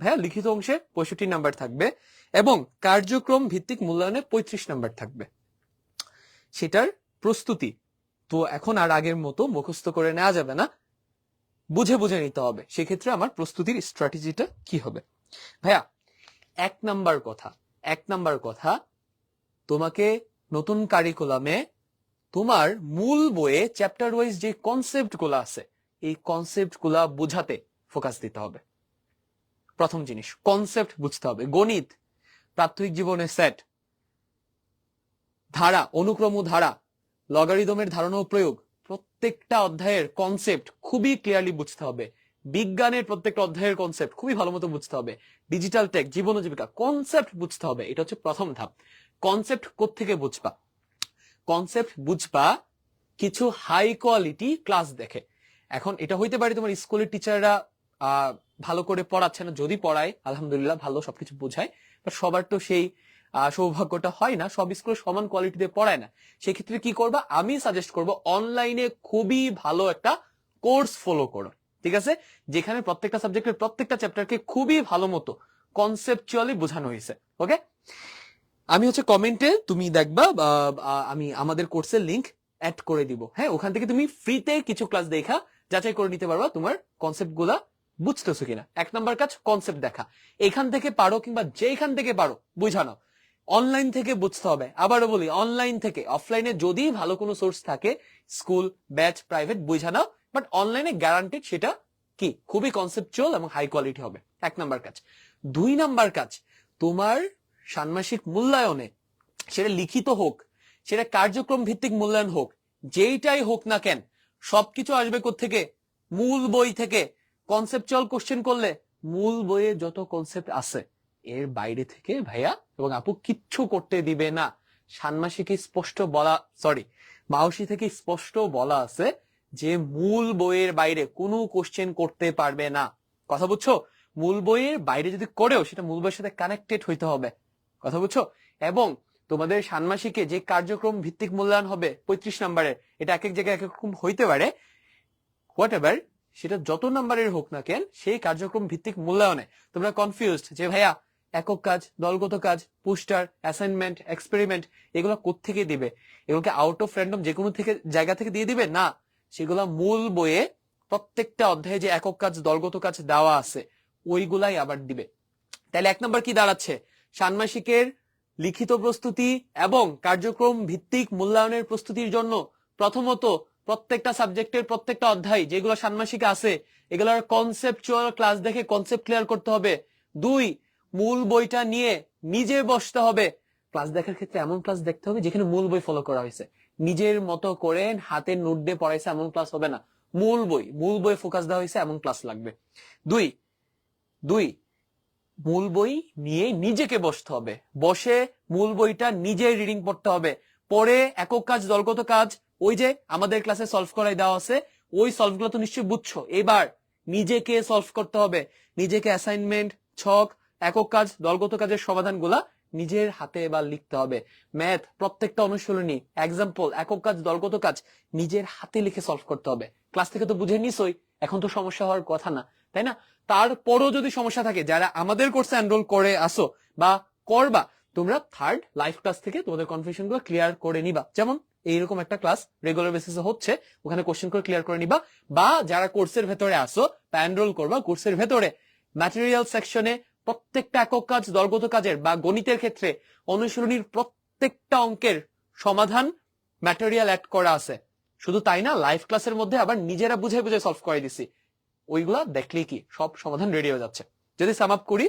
ভাইয়া, লিখিত অংশে পঁয়ষট্টি নাম্বার থাকবে এবং কার্যক্রম ভিত্তিক মূল্যায়নে পঁয়ত্রিশ নাম্বার থাকবে। সেটার প্রস্তুতি তো এখন আর আগের মতো মুখস্থ করে নেওয়া যাবে না। বুঝে বুঝে নিতে হবে, সেক্ষেত্রে আমার প্রস্তুতির স্ট্র্যাটেজিটা কি হবে? ভাইয়া, এক নাম্বার কথা, এক নাম্বার কথা, তোমাকে নতুন কারিকুলামে তোমার মূল বইয়ে চ্যাপ্টার ওয়াইজ যে কনসেপ্টগুলো আছে, এই কনসেপ্টগুলা বোঝাতে ফোকাস দিতে হবে। প্রথম জিনিস কনসেপ্ট বুঝতে হবে। গণিত, প্রাথমিক জীবনে সেট ধারা, অনুক্রম ধারা লগারিদমের ধারণা প্রয়োগ, প্রত্যেকটা অধ্যায়ের কনসেপ্ট খুবই ক্লিয়ারলি বুঝতে হবে। বিজ্ঞানের প্রত্যেকটা অধ্যায়ের কনসেপ্ট খুবই ভালো মতো বুঝতে হবে। ডিজিটাল টেক জীবন জীবিকা কনসেপ্ট বুঝতে হবে। এটা হচ্ছে প্রথম ধাপ। কনসেপ্ট কোত্থেকে বুঝবা? কনসেপ্ট বুঝবা কিছু হাই কোয়ালিটি ক্লাস দেখে। এখন এটা হইতে পারে তোমার স্কুলের টিচাররা ভালো করে পড়াচ্ছে না যদি পড়ায় আলহামদুলিল্লাহ ভালো সবকিছু বোঝায়। বাট সবার তো সেই সৌভাগ্যটা হয় না সব স্কুলে সমান কোয়ালিটি দিয়ে পড়ায় না। সেক্ষেত্রে কি করবা? আমি সাজেস্ট করব অনলাইনে খুবই ভালো একটা কোর্স ফলো করো ঠিক আছে? যেখানে প্রত্যেকটা সাবজেক্টের প্রত্যেকটা চ্যাপ্টারকে খুবই ভালো মতো কনসেপচুয়ালি বোঝানো হয়েছে ওকে আমি হচ্ছে কমেন্টে তুমি দেখবা বা, আমি আমাদের কোর্সের লিংক অ্যাড করে দিব। হ্যাঁ ওখান থেকে তুমি ফ্রিতে কিছু ক্লাস দেখা যাচাই করে নিতে পারবা তোমার কনসেপ্ট বুঝতেছো কিনা? এক নম্বর কাজ কনসেপ্ট দেখা। এখান থেকে পারো কিংবা যেখান থেকে পারো, বুঝানো। অনলাইন থেকে বুঝতে হবে। আবারও বলি অনলাইন থেকে। অফলাইনে যদি ভালো কোনো সোর্স থাকে স্কুল ব্যাচ প্রাইভেট বুঝানো। বাট অনলাইনে গ্যারান্টেড সেটা কি? খুবই কনসেপচুয়াল এবং হাই কোয়ালিটি হবে। এক নাম্বার কাজ। দুই নাম্বার কাজ, তোমার ষান্মাসিক মূল্যায়নে, সেটা লিখিত হোক, সেটা কার্যক্রম ভিত্তিক মূল্যায়ন হোক, যেইটাই হোক না কেন, সবকিছু আসবে থেকে মূল বই থেকে। কনসেপচুয়াল কোশ্চেন করলে মূল বইয়ে যত কনসেপ্ট আছে, এর বাইরে থেকে ভাইয়া এবং আপু কিচ্ছু করতে দিবে না। ষান্মাসিকে স্পষ্ট বলা সরি মাউসি থেকে স্পষ্ট বলা আছে যে মূল বইয়ের বাইরে কোনো কোশ্চেন করতে পারবে না। কথা বুঝছ? মূল বইয়ের বাইরে যদি করেও সেটা মূল বইয়ের সাথে কানেক্টেড হইতে হবে। কথা বুঝছ? এবং তোমাদের ষান্মাসিকে যে কার্যক্রম ভিত্তিক মূল্যায়ন হবে পঁয়ত্রিশ নাম্বারের, এটা এক এক জায়গায় এক এক রকম হইতে পারে। হোয়াট এভার সেটা যত নাম্বারের হোক না কেন, সেই কার্যক্রম ভিত্তিক মূল্যায়নে। তোমরা কনফিউজড যে, ভাইয়া, একক কাজ, দলগত কাজ পোস্টার অ্যাসাইনমেন্ট এক্সপেরিমেন্ট এগুলো কোত্থেকে দিবে? এগুলোকে আউট অফ র্যান্ডম যে কোনো থেকে, জায়গা থেকে দিয়ে দিবে? না। সেগুলো মূল বইয়ে প্রত্যেকটা অধ্যায়ে যে একক কাজ, দলগত কাজ দেওয়া আছে, ওইগুলাই আবার দিবে। তাহলে এক নম্বর কি দাঁড়াচ্ছে? ষান্মাসিকের লিখিত প্রস্তুতি এবং কার্যক্রম ভিত্তিক মূল্যায়নের প্রস্তুতির জন্য প্রথমত প্রত্যেকটা সাবজেক্টের প্রত্যেকটা অধ্যায় যেগুলো ষান্মাসিকে আছে, এগুলোর কনসেপচুয়াল ক্লাস দেখে কনসেপ্ট ক্লিয়ার করতে হবে। দুই, মূল বইটা নিয়ে নিজে বসতে হবে। ক্লাস দেখার ক্ষেত্রে এমন ক্লাস দেখতে হবে যেখানে মূল বই ফলো করা হয়েছে। নিজের মতো করে হাতে নোট দিয়ে পড়াইছে এমন ক্লাস হবে না। মূল বই মূল বই ফোকাস দেওয়া হয়েছে, এমন ক্লাস লাগবে। দুই দুই, মূল বই নিয়ে নিজেকে বসতে হবে। বসে মূল বইটা নিজে রিডিং পড়তে হবে। পরে একক কাজ, দলগত কাজ ওই যে আমাদের ক্লাসে সলভ করাই দেওয়া আছে, ওই সলভগুলো তো নিশ্চয়ই বুঝছ। এবার নিজেকে সলভ করতে হবে। নিজেকে অ্যাসাইনমেন্ট ছক, একক কাজ, দলগত কাজের সমাধানগুলা নিজের হাতে এবার লিখতে হবে। ম্যাথ প্রত্যেকটা অনুশীলনী এক্সাম্পল একক কাজ, দলগত কাজ নিজের হাতে লিখে সলভ করতে হবে। ক্লাস থেকে তো বুঝে নিছই, এখন তো সমস্যা হওয়ার কথা না, তাই না? তারপরও যদি সমস্যা থাকে, যারা আমাদের কোর্সে এনরোল করে আসো বা করবা, তোমরা থার্ড লাইফ ক্লাস থেকে তোমাদের কনফিউশনগুলো ক্লিয়ার করে নিবা। যেমন এইরকম একটা ক্লাস রেগুলার বেসিসে হচ্ছে, ওখানে কোশ্চেন করে ক্লিয়ার করে নিবা। বা যারা কোর্সের ভেতরে আসো বা এনরোল করবা কোর্সের ভেতরে। ম্যাটেরিয়াল সেকশনে প্রত্যেকটা একক কাজ, দলগত কাজের বা গণিতের ক্ষেত্রে অনুশীলনীর প্রত্যেকটা অঙ্কের সমাধান ম্যাটেরিয়াল অ্যাড করা আছে। শুধু তাই না লাইভ ক্লাসের মধ্যে আবার নিজেরা বুঝে বুঝে সলভ করে দিছি। ওইগুলা দেখলেই কি, সব সমাধান রেডি হয়ে যাচ্ছে। যদি সাম আপ করি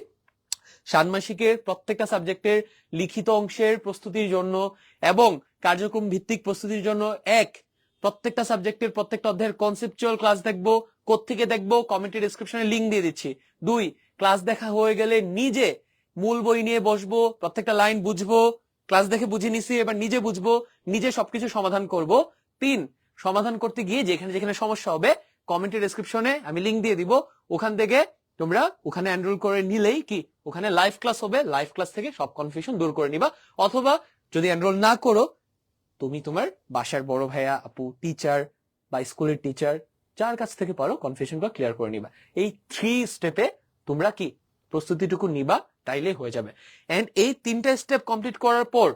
ষান্মাসিকের প্রত্যেকটা সাবজেক্টের লিখিত অংশের প্রস্তুতির জন্য এবং কার্যক্রম ভিত্তিক প্রস্তুতির জন্য এক প্রত্যেকটা সাবজেক্টের প্রত্যেকটা অধ্যায়ের কনসেপচুয়াল ক্লাস দেখব, কোত্থেকে দেখব কমেন্টের ডিসক্রিপশনে লিঙ্ক দিয়ে দিচ্ছি। দুই ক্লাস দেখা হয়ে গেলে নিজে মূল বই নিয়ে বসবো, প্রত্যেকটা লাইন বুঝব ক্লাস দেখে বুঝে নিছি, এবার নিজে বুঝব, নিজে সবকিছু সমাধান করব। তিন, সমাধান করতে গিয়ে যেখানে যেখানে সমস্যা হবে কমেন্টের ডিসক্রিপশনে আমি লিঙ্ক দিয়ে দিব, ওখান থেকে তোমরা ওখানে এনরোল করে নিলেই কি, ওখানে লাইভ ক্লাস হবে লাইভ ক্লাস থেকে সব কনফিউশন দূর করে নিবা। অথবা যদি এনরোল না করো, তুমি তোমার বাসার বড় ভাইয়া, আপু টিচার বা স্কুলের টিচার যার কাছ থেকে পারো কনফিউশন ক্লিয়ার করে নিবা। এই থ্রি স্টেপে তোমরা কি প্রস্তুতিটুকু নিবা তাইলে হয়ে যাবে। এন্ড এই তিনটা স্টেপ কমপ্লিট করার পর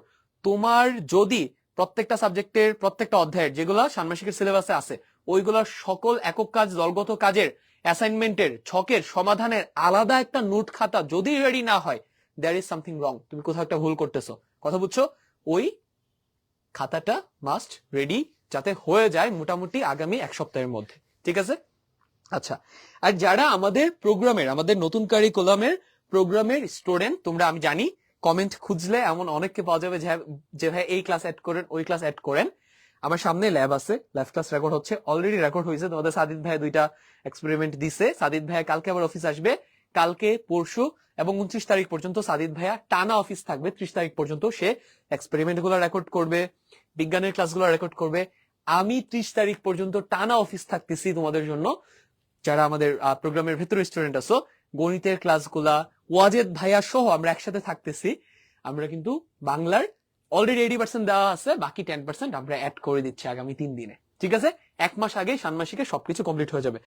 তোমার যদি প্রত্যেকটা সাবজেক্টের প্রত্যেকটা অধ্যায়ের যেগুলো ষান্মাসিকের সিলেবাসে আছে ওইগুলোর সকল একক কাজ, দলগত কাজের অ্যাসাইনমেন্টের ছকের সমাধানের আলাদা একটা নোট খাতা যদি রেডি না হয় দ্যার ইজ সামথিং রং তুমি কোথাও একটা ভুল করতেছো। কথা বুঝছ? ওই খাতাটা মাস্ট রেডি যাতে হয়ে যায় মোটামুটি আগামী এক সপ্তাহের মধ্যে। ঠিক আছে? আচ্ছা আর যারা আমাদের প্রোগ্রামের, আমাদের নতুন কারিকুলামের প্রোগ্রামের স্টুডেন্ট তোমরা আমি জানি কমেন্ট খুঁজলে এমন অনেককে পাওয়া যাবে যে- ভাই এই ক্লাস অ্যাড করেন, ওই ক্লাস অ্যাড করেন। আমার সামনে ল্যাব আছে। ল্যাব ক্লাস রেকর্ড হচ্ছে অলরেডি রেকর্ড হয়েছে। তোমাদের সাদিদ ভাই দুইটা এক্সপেরিমেন্ট দিছে। সাদিদ ভাইয়া কালকে আবার অফিস আসবে। কালকে, পরশু এবং উনত্রিশ তারিখ পর্যন্ত সাদিদ ভাইয়া টানা অফিস থাকবে। ত্রিশ তারিখ পর্যন্ত সে এক্সপেরিমেন্টগুলো রেকর্ড করবে, বিজ্ঞানের ক্লাসগুলো রেকর্ড করবে। আমি ত্রিশ তারিখ পর্যন্ত টানা অফিস থাকতেছি তোমাদের জন্য। যারা আমাদের প্রোগ্রামের ভেতরে স্টুডেন্ট আছো, গণিতের ক্লাসগুলা ওয়াজেদ ভাইয়া সহ আমরা একসাথে থাকতেছি। আমরা কিন্তু বাংলার অলরেডি এইটি পার্সেন্ট দেওয়া আছে, বাকি টেন পার্সেন্ট আমরা অ্যাড করে দিচ্ছি আগামী তিন দিনে। ঠিক আছে? এক মাস আগে ষান্মাসিকে সবকিছু কমপ্লিট হয়ে যাবে।